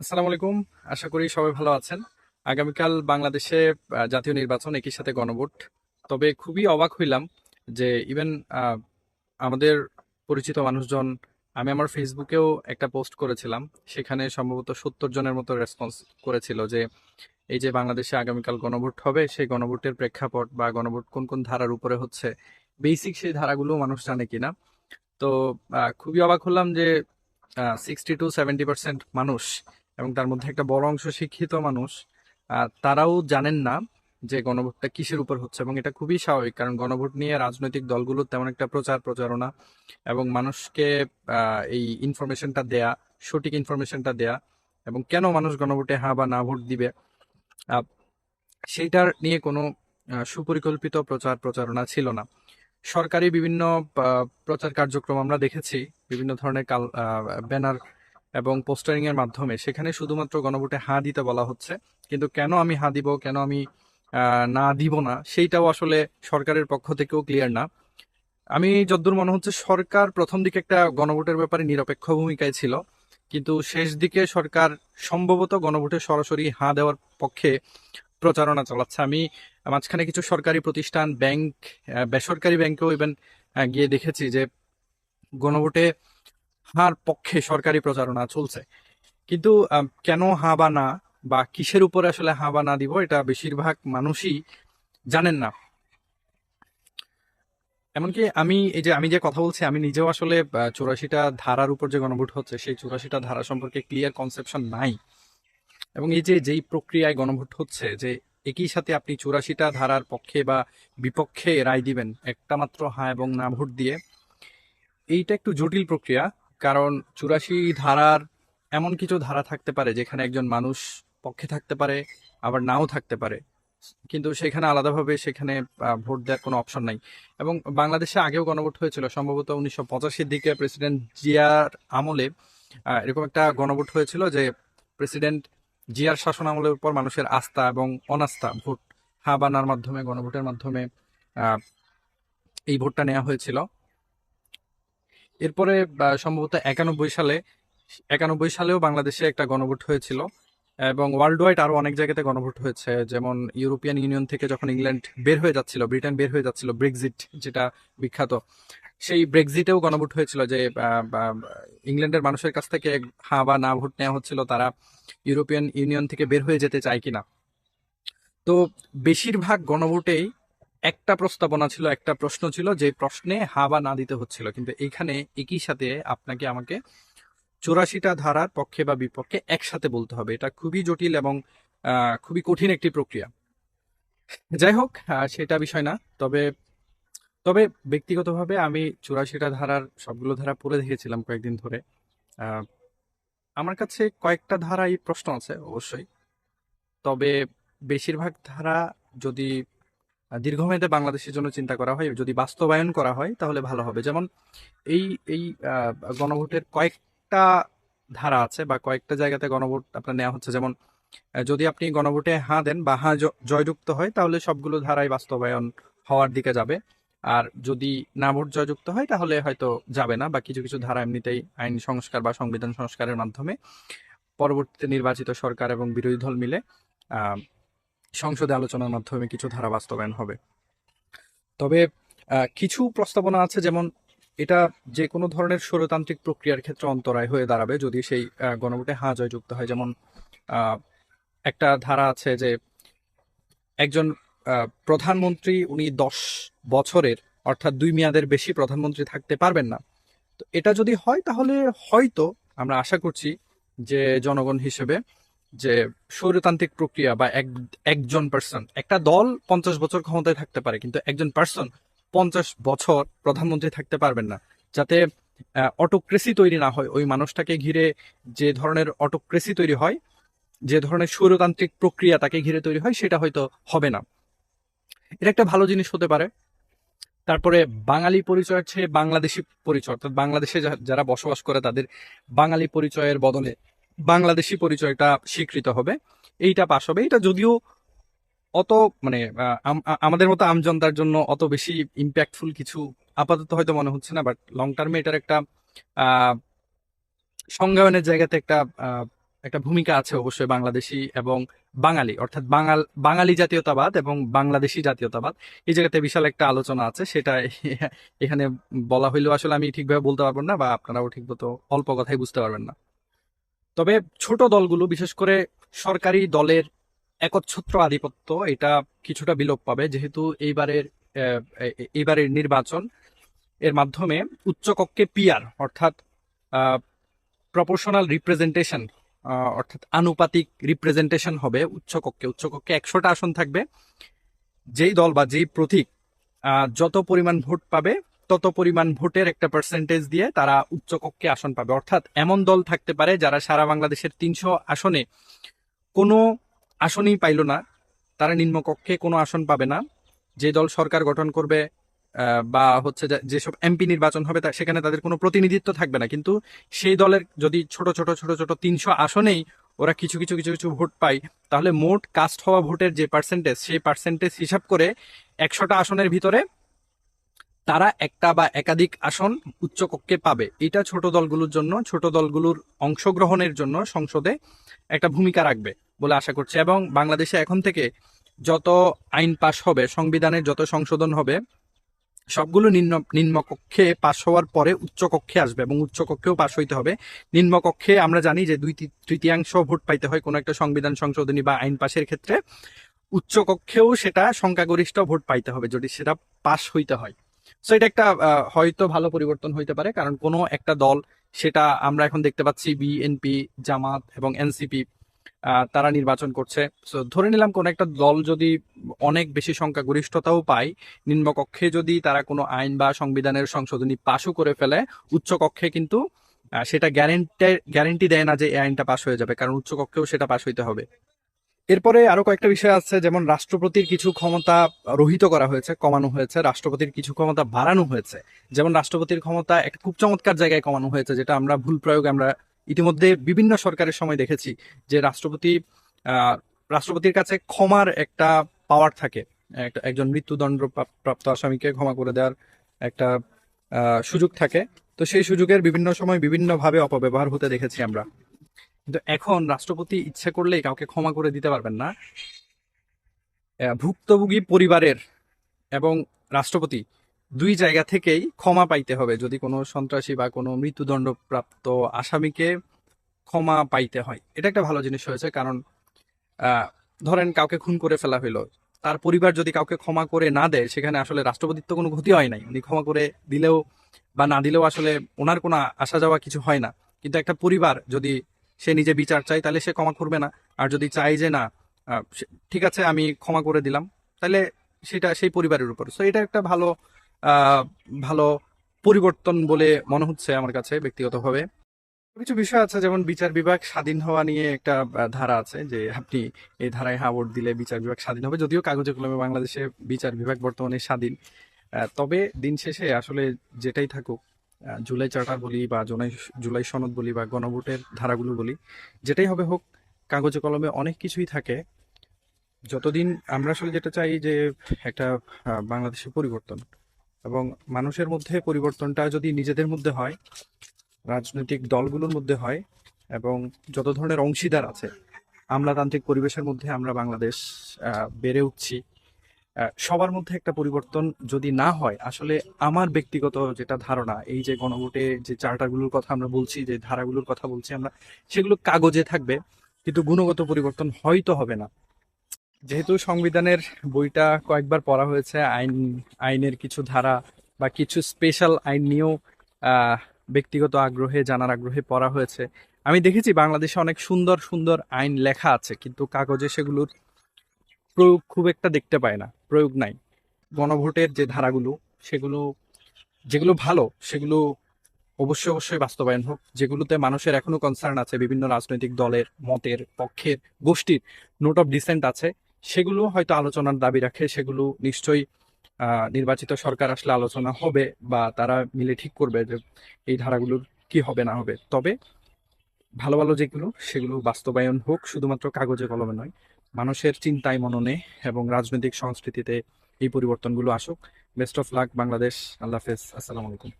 আসসালামু আলাইকুম। আশা করি সবাই ভালো আছেন। আগামীকাল বাংলাদেশে জাতীয় নির্বাচন, একই সাথে গণভোট। তবে খুবই অবাক হইলাম যে ইভেন আমাদের পরিচিত মানুষজন, আমি আমার ফেসবুকেও একটা পোস্ট করেছিলাম। সেখানে সম্ভবত সত্তর জনের মতো রেসপন্স করেছিল যে, এই যে বাংলাদেশে আগামীকাল গণভোট হবে, সেই গণভোটের প্রেক্ষাপট বা গণভোট কোন কোন ধারার উপরে হচ্ছে বেসিক সেই ধারাগুলো মানুষ জানে কিনা? তো খুবই অবাক হলাম যে সিক্সটি টু সেভেন্টি পার্সেন্ট মানুষ এবং তার মধ্যে একটা বড় অংশ শিক্ষিত মানুষ তারাও জানেন না যে গণভোটটা কিসের উপর হচ্ছে এবং এটা খুবই স্বাভাবিক কারণ গণভোট নিয়ে রাজনৈতিক দলগুলোর তেমন একটা প্রচার প্রচারণা এবং মানুষকে এই ইনফরমেশনটা দেয়া, সঠিক ইনফরমেশনটা দেয়া এবং কেন মানুষ গণভোটে হ্যাঁ বা না ভোট দিবে সেইটার নিয়ে কোনো সুপরিকল্পিত প্রচার প্রচারণা ছিল না। সরকারি বিভিন্ন প্রচার কার্যক্রম আমরা দেখেছি, বিভিন্ন ধরনের কাল ব্যানার এবং পোস্টারিং এর মাধ্যমে। সেখানে শুধুমাত্র গণভোটে হাঁ দিতে বলা হচ্ছে। কিন্তু কেন আমি হাঁ দিব, কেন আমি না দিব না, সেইটাও আসলে সরকারের পক্ষ থেকেও ক্লিয়ার না। আমি যদ্দূর মনে হচ্ছে সরকার প্রথম দিকে একটা গণভোটের ব্যাপারে নিরপেক্ষ ভূমিকায় ছিল। কিন্তু শেষ দিকে সরকার সম্ভবত গণভোটে সরাসরি হাঁ দেওয়ার পক্ষে প্রচারণা চালাচ্ছে। আমি মাঝখানে কিছু সরকারি প্রতিষ্ঠান, ব্যাংক বেসরকারি ব্যাংকেও ইভেন গিয়ে দেখেছি যে গণভোটে হার পক্ষে সরকারি প্রচারণা চলছে। কিন্তু কেন হা বা না বা কিসের উপরে আসলে হা বা না দিব, এটা বেশিরভাগ মানুষই জানেন না। এমনকি আমি, এই যে আমি যে কথা বলছি, আমি নিজেও আসলে চুরাশিটা ধারার উপর যে গণভোট হচ্ছে, সেই চুরাশিটা ধারা সম্পর্কে ক্লিয়ার কনসেপশন নাই। এবং এই যে, যেই প্রক্রিয়ায় গণভোট হচ্ছে, যে একই সাথে আপনি চুরাশিটা ধারার পক্ষে বা বিপক্ষে রায় দিবেন, একটা মাত্র হ্যাঁ এবং না ভোট দিয়ে, এইটা একটু জটিল প্রক্রিয়া। কারণ চুরাশি ধারার এমন কিছু ধারা থাকতে পারে যেখানে একজন মানুষ পক্ষে থাকতে পারে, আবার নাও থাকতে পারে। কিন্তু সেখানে আলাদাভাবে সেখানে ভোট দেওয়ার কোনো অপশন নাই। এবং বাংলাদেশে আগেও গণভোট হয়েছিল, সম্ভবত উনিশশো পঁচাশির দিকে প্রেসিডেন্ট জিয়ার আমলে এরকম একটা গণভোট হয়েছিল যে প্রেসিডেন্ট জিয়ার শাসন আমলের উপর মানুষের আস্থা এবং অনাস্থা, ভোট হা বানার মাধ্যমে, গণভোটের মাধ্যমে এই ভোটটা নেওয়া হয়েছিল। এরপরে সম্ভবত একানব্বই সালে, একানব্বই সালেও বাংলাদেশে একটা গণভোট হয়েছিল এবং ওয়ার্ল্ড ওয়াইড আরও অনেক জায়গাতে গণভোট হয়েছে। যেমন ইউরোপিয়ান ইউনিয়ন থেকে যখন ইংল্যান্ড বের হয়ে যাচ্ছিল ব্রিটেন বের হয়ে যাচ্ছিল ব্রেক্সিট যেটা বিখ্যাত, সেই ব্রেক্সিটেও গণভোট হয়েছিল যে ইংল্যান্ডের মানুষের কাছ থেকে হ্যাঁ বা না ভোট নেওয়া হচ্ছিল, তারা ইউরোপিয়ান ইউনিয়ন থেকে বের হয়ে যেতে চায় কিনা। তো বেশিরভাগ গণভোটেই একটা প্রস্তাবনা ছিল, একটা প্রশ্ন ছিল, যে প্রশ্নে হা বা না দিতে হচ্ছিল। কিন্তু এখানে একই সাথে আপনাকে আমাকে চুরাশিটা ধারার পক্ষে বা বিপক্ষে একসাথে বলতে হবে। এটা খুবই জটিল এবং খুবই কঠিন একটি প্রক্রিয়া। যাই হোক সেটা বিষয় না। তবে তবে ব্যক্তিগতভাবে আমি চুরাশিটা ধারার সবগুলো ধারা পড়ে দেখেছিলাম কয়েকদিন ধরে। আমার কাছে কয়েকটা ধারাই প্রশ্ন আছে অবশ্যই। তবে বেশিরভাগ ধারা যদি দীর্ঘমেয়াদে বাংলাদেশের জন্য চিন্তা করা হয়, যদি বাস্তবায়ন করা হয়, তাহলে ভালো হবে। যেমন এই এই গণভোটের কয়েকটা ধারা আছে বা কয়েকটা জায়গাতে গণভোট আপনার নেওয়া হচ্ছে। যেমন যদি আপনি গণভোটে হাঁ দেন বা হাঁ জয়যুক্ত হয়, তাহলে সবগুলো ধারাই বাস্তবায়ন হওয়ার দিকে যাবে। আর যদি না ভোট জয়যুক্ত হয়, তাহলে হয়তো যাবে না। বা কিছু কিছু ধারা এমনিতেই আইন সংস্কার বা সংবিধান সংস্কারের মাধ্যমে পরবর্তীতে নির্বাচিত সরকার এবং বিরোধী দল মিলে সংসদে আলোচনার মাধ্যমে কিছু ধারা বাস্তবায়ন হবে। তবে কিছু প্রস্তাবনা আছে যেমন এটা যে কোনো ধরনের স্বরতান্ত্রিক প্রক্রিয়ার ক্ষেত্রে অন্তরায় হয়ে দাঁড়াবে যদি সেই গণভোটে গণভোটে জয় যুক্ত হয়। যেমন একটা ধারা আছে যে একজন প্রধানমন্ত্রী উনি দশ বছরের অর্থাৎ দুই মেয়াদের বেশি প্রধানমন্ত্রী থাকতে পারবেন না। তো এটা যদি হয় তাহলে হয়তো আমরা আশা করছি যে জনগণ হিসেবে যে স্বৈরতান্ত্রিক প্রক্রিয়া বা এক, একজন পার্সন একটা দল পঞ্চাশ বছর ক্ষমতায় থাকতে পারে, কিন্তু একজন পার্সন পঞ্চাশ বছর প্রধানমন্ত্রী থাকতে পারবেন না। যাতে অটোক্রেসি তৈরি না হয়, ওই মানুষটাকে ঘিরে যে ধরনের অটোক্রেসি তৈরি হয়, যে ধরনের স্বৈরতান্ত্রিক প্রক্রিয়া তাকে ঘিরে তৈরি হয়, সেটা হয়তো হবে না। এটা একটা ভালো জিনিস হতে পারে। তারপরে বাঙালি পরিচয়ের চেয়ে বাংলাদেশি পরিচয়, অর্থাৎ বাংলাদেশে যারা বসবাস করে তাদের বাঙালি পরিচয়ের বদলে বাংলাদেশি পরিচয়টা স্বীকৃত হবে। এইটা পাশ হবে। এটা যদিও অত মানে আমাদের মতো আমজনতার জন্য অত বেশি ইম্প্যাক্টফুল কিছু আপাতত হয়তো মনে হচ্ছে না বাট লং টার্মে এটার একটা সংজ্ঞায়নের জায়গাতে একটা একটা ভূমিকা আছে অবশ্যই বাংলাদেশি এবং বাঙালি, অর্থাৎ বাঙাল, বাঙালি জাতীয়তাবাদ এবং বাংলাদেশি জাতীয়তাবাদ। এই জায়গাতে বিশাল একটা আলোচনা আছে, সেটা এখানে বলা হইলেও আসলে আমি ঠিকভাবে বলতে পারব না বা আপনারাও ঠিক মতো অল্প কথাই বুঝতে পারবেন না। তবে ছোট দলগুলো, বিশেষ করে সরকারি দলের একচ্ছত্র আধিপত্য, এটা কিছুটা বিলোপ পাবে। যেহেতু এইবারের এইবারের নির্বাচন, এর মাধ্যমে উচ্চকক্ষে পিয়ার অর্থাৎ প্রপোর্শনাল রিপ্রেজেন্টেশন অর্থাৎ আনুপাতিক রিপ্রেজেন্টেশন হবে উচ্চকক্ষে। উচ্চকক্ষে একশোটা আসন থাকবে। যেই দল বা যেই প্রতীক যত পরিমাণ ভোট পাবে তত পরিমাণ ভোটের একটা পার্সেন্টেজ দিয়ে তারা উচ্চকক্ষে আসন পাবে। অর্থাৎ এমন দল থাকতে পারে যারা সারা বাংলাদেশের তিনশো আসনে কোনো আসনই পাইল না, তারা নিম্নকক্ষে কোনো আসন পাবে না। যে দল সরকার গঠন করবে বা হচ্ছে যেসব এমপি নির্বাচন হবে, তা- সেখানে তাদের কোনো প্রতিনিধিত্ব থাকবে না। কিন্তু সেই দলের যদি ছোট ছোট ছোট ছোট তিনশো আসনেই ওরা কিছু কিছু কিছু কিছু ভোট পায়, তাহলে মোট কাস্ট হওয়া ভোটের যে পার্সেন্টেজ সেই পার্সেন্টেজ হিসাব করে একশোটা আসনের ভিতরে তারা একটা বা একাধিক আসন উচ্চকক্ষে পাবে। এটা ছোট দলগুলোর জন্য, ছোট দলগুলোর অংশগ্রহণের জন্য সংসদে একটা ভূমিকা রাখবে বলে আশা করছে। এবং বাংলাদেশে এখন থেকে যত আইন পাশ হবে সংবিধানের যত সংশোধন হবে, সবগুলো নিম্ন নিম্নকক্ষে পাশ হওয়ার পরে উচ্চকক্ষে আসবে এবং উচ্চকক্ষেও পাশ হইতে হবে। নিম্নকক্ষে আমরা জানি যে দুই তৃতীয়াংশ ভোট পাইতে হয় কোনো একটা সংবিধান সংশোধনী বা আইন পাশের ক্ষেত্রে। উচ্চকক্ষেও সেটা সংখ্যাগরিষ্ঠ ভোট পাইতে হবে যদি সেটা পাশ হইতে হয়। সো এটা একটা হয়তো ভালো পরিবর্তন হইতে পারে, কারণ কোনো একটা দল, সেটা আমরা এখন দেখতে পাচ্ছি বিএনপি জামাত এবং এনসিপি তারা নির্বাচন করছে। সো ধরে নিলাম কোন একটা দল যদি অনেক বেশি সংখ্যাগরিষ্ঠতাও পায়, নিম্নকক্ষে যদি তারা কোনো আইন বা সংবিধানের সংশোধনী পাশও করে ফেলে, উচ্চকক্ষে কিন্তু সেটা গ্যারেন্টি গ্যারেন্টি দেয় না যে এই আইনটা পাশ হয়ে যাবে, কারণ উচ্চকক্ষেও সেটা পাশ হইতে হবে। এরপরে আরও কয়েকটা বিষয় আছে, যেমন রাষ্ট্রপতির কিছু ক্ষমতা রহিত করা হয়েছে, কমানো হয়েছে, রাষ্ট্রপতির কিছু ক্ষমতা বাড়ানো হয়েছে। যেমন রাষ্ট্রপতির ক্ষমতা একটা খুব চমৎকার জায়গায় কমানো হয়েছে, যেটা আমরা ভুল প্রয়োগ আমরা ইতিমধ্যে বিভিন্ন সরকারের সময় দেখেছি, যে রাষ্ট্রপতি রাষ্ট্রপতির কাছে ক্ষমার একটা পাওয়ার থাকে। একজন মৃত্যুদণ্ড প্রাপ- প্রাপ্ত আসামিকে ক্ষমা করে দেওয়ার একটা সুযোগ থাকে। তো সেই সুযোগের বিভিন্ন সময় বিভিন্নভাবে অপব্যবহার হতে দেখেছি আমরা। কিন্তু এখন রাষ্ট্রপতি ইচ্ছে করলেই কাউকে ক্ষমা করে দিতে পারবেন না। ভুক্তভোগী পরিবারের এবং রাষ্ট্রপতি দুই জায়গা থেকেই ক্ষমা পাইতে হবে। যদি কোনো সন্ত্রাসী বা কোনো মৃত্যুদণ্ডপ্রাপ্ত আসামিকে ক্ষমা পাইতে হয়। এটা একটা ভালো জিনিস হয়েছে কারণ ধরেন কাউকে খুন করে ফেলা হইল। তার পরিবার যদি কাউকে ক্ষমা করে না দেয়, সেখানে আসলে রাষ্ট্রপতির তো কোনো ক্ষতি হয় নাই। উনি ক্ষমা করে দিলেও বা না দিলেও আসলে ওনার কোনো আসা যাওয়া কিছু হয় না। কিন্তু একটা পরিবার যদি সে নিজে বিচার চায়, তাহলে সে ক্ষমা করবে না। আর যদি চাই যে না ঠিক আছে, আমি ক্ষমা করে দিলাম। তাহলে সেটা সেই পরিবারের উপর। সো এটা একটা ভালো ভালো পরিবর্তন বলে মনে হচ্ছে আমার কাছে ব্যক্তিগতভাবে। কিছু বিষয় আছে, যেমন বিচার বিভাগ স্বাধীন হওয়া নিয়ে একটা ধারা আছে যে আপনি এই ধারায় হা ভোট দিলে বিচার বিভাগ স্বাধীন হবে। যদিও কাগজে কলমে বাংলাদেশে বিচার বিভাগ বর্তমানে স্বাধীন। তবে দিন শেষে আসলে যেটাই থাকুক জুলাই চার্টার বলি বা জুলাই জুলাই সনদ বলি বা গণভোটের ধারাগুলো বলি যেটাই হবে হোক কাগজে কলমে অনেক কিছুই থাকে। যতদিন আমরা আসলে যেটা চাই যে একটা আহ, বাংলাদেশের পরিবর্তন এবং মানুষের মধ্যে পরিবর্তনটা যদি নিজেদের মধ্যে হয় রাজনৈতিক দলগুলোর মধ্যে হয় এবং যত ধরনের অংশীদার আছে আমলাতান্ত্রিক পরিবেশের মধ্যে আমরা বাংলাদেশ বেড়ে উঠছি সবার মধ্যে একটা পরিবর্তন যদি না হয়, আসলে আমার ব্যক্তিগত যেটা ধারণা, এই যে গণভোটে যে চার্টারগুলোর কথা আমরা বলছি, যে ধারাগুলোর কথা বলছি আমরা, সেগুলো কাগজে থাকবে, কিন্তু গুণগত পরিবর্তন হয়তো হবে না। যেহেতু সংবিধানের বইটা কয়েকবার পড়া হয়েছে, আইন, আইনের কিছু ধারা বা কিছু স্পেশাল আইন নিয়েও ব্যক্তিগত আগ্রহে, জানার আগ্রহে পড়া হয়েছে। আমি দেখেছি বাংলাদেশে অনেক সুন্দর সুন্দর আইন লেখা আছে, কিন্তু কাগজে সেগুলোর প্রয়োগ খুব একটা দেখতে পায় না, প্রয়োগ নাই। গণভোটের যে ধারাগুলো, সেগুলো, যেগুলো ভালো, সেগুলো অবশ্যই অবশ্যই বাস্তবায়ন হোক। যেগুলোতে মানুষের এখনও কনসার্ন আছে, বিভিন্ন রাজনৈতিক দলের, মতের, পক্ষের, গোষ্ঠীর নোট অফ ডিসেন্ট আছে, সেগুলো হয়তো আলোচনার দাবি রাখে, সেগুলো নিশ্চয়ই নির্বাচিত সরকার আসলে আলোচনা হবে বা তারা মিলে ঠিক করবে যে এই ধারাগুলোর কি হবে না হবে। তবে ভালো ভালো যেগুলো, সেগুলো বাস্তবায়ন হোক, শুধুমাত্র কাগজে কলমে নয় মানুষের চিন্তায় মননে এবং রাজনৈতিক সংস্কৃতিতে এই পরিবর্তনগুলো আসুক। বেস্ট অফ লাক বাংলাদেশ আল্লাহ হাফেজ। আসসালামু আলাইকুম।